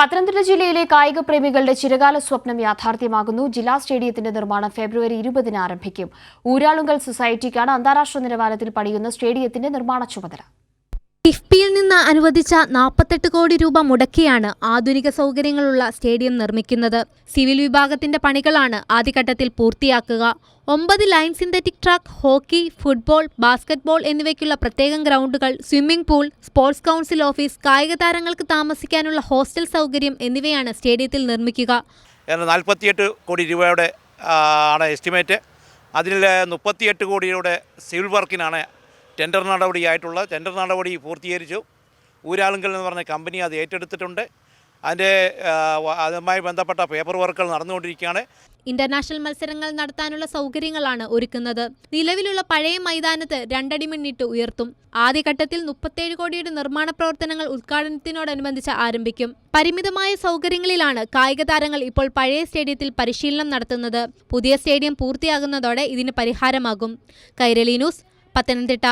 പത്തനംതിട്ട ജില്ലയിലെ കായിക പ്രേമികളുടെ ചിരകാല സ്വപ്നം യാഥാർത്ഥ്യമാകുന്നു. ജില്ലാ സ്റ്റേഡിയത്തിന്റെ നിർമ്മാണം ഫെബ്രുവരി ഇരുപതിന് ആരംഭിക്കും. ഊരാളുങ്കൽ സൊസൈറ്റിക്കാണ് അന്താരാഷ്ട്ര നിലവാരത്തിൽ പണിയുന്ന സ്റ്റേഡിയത്തിന്റെ നിർമ്മാണ ചുമതല. കിഫ്ബിയിൽ നിന്ന് അനുവദിച്ച നാൽപ്പത്തെട്ട് കോടി രൂപ മുടക്കിയാണ് ആധുനിക സൗകര്യങ്ങളുള്ള സ്റ്റേഡിയം നിർമ്മിക്കുന്നത്. സിവിൽ വിഭാഗത്തിന്റെ പണികളാണ് ആദ്യഘട്ടത്തിൽ പൂർത്തിയാക്കുക. ഒമ്പത് line synthetic track hockey football basketball എന്നിവയ്ക്കുള്ള പ്രത്യേകം ഗ്രൗണ്ടുകൾ swimming pool sports council office കായിക താരങ്ങൾക്ക് താമസിക്കാനുള്ള ഹോസ്റ്റൽ സൗകര്യം എന്നിവയാണ് സ്റ്റേഡിയത്തിൽ നിർമ്മിക്കുക. നാൽപ്പത്തിയെട്ട് കോടി രൂപയുടെ ആണ് എസ്റ്റിമേറ്റ്. അതിൽ മുപ്പത്തിയെട്ട് കോടിയുടെ സിവിൽ വർക്കിനാണ് ടെൻഡർ നടപടിയായിട്ടുള്ള ടെൻഡർ നടപടി പൂർത്തീകരിച്ചു. ഊരാളുങ്കൽ എന്ന് പറഞ്ഞ കമ്പനി അത് ഏറ്റെടുത്തിട്ടുണ്ട്. അതിന്റെ അതുമായി ബന്ധപ്പെട്ട പേപ്പർ വർക്കുകൾ നടന്നുകൊണ്ടിരിക്കുകയാണ്. ഇന്റർനാഷണൽ മത്സരങ്ങൾ നടത്താനുള്ള സൗകര്യങ്ങളാണ് ഒരുക്കുന്നത്. നിലവിലുള്ള പഴയ മൈതാനത്ത് രണ്ടടി മണ്ണിട്ട് ഉയർത്തും. ആദ്യഘട്ടത്തിൽ മുപ്പത്തേഴ് കോടിയുടെ നിർമ്മാണ പ്രവർത്തനങ്ങൾ ഉദ്ഘാടനത്തിനോടനുബന്ധിച്ച് ആരംഭിക്കും. പരിമിതമായ സൗകര്യങ്ങളിലാണ് കായിക താരങ്ങൾ ഇപ്പോൾ പഴയ സ്റ്റേഡിയത്തിൽ പരിശീലനം നടത്തുന്നത്. പുതിയ സ്റ്റേഡിയം പൂർത്തിയാകുന്നതോടെ ഇതിന് പരിഹാരമാകും. കൈരളി ന്യൂസ് പത്തനംതിട്ട.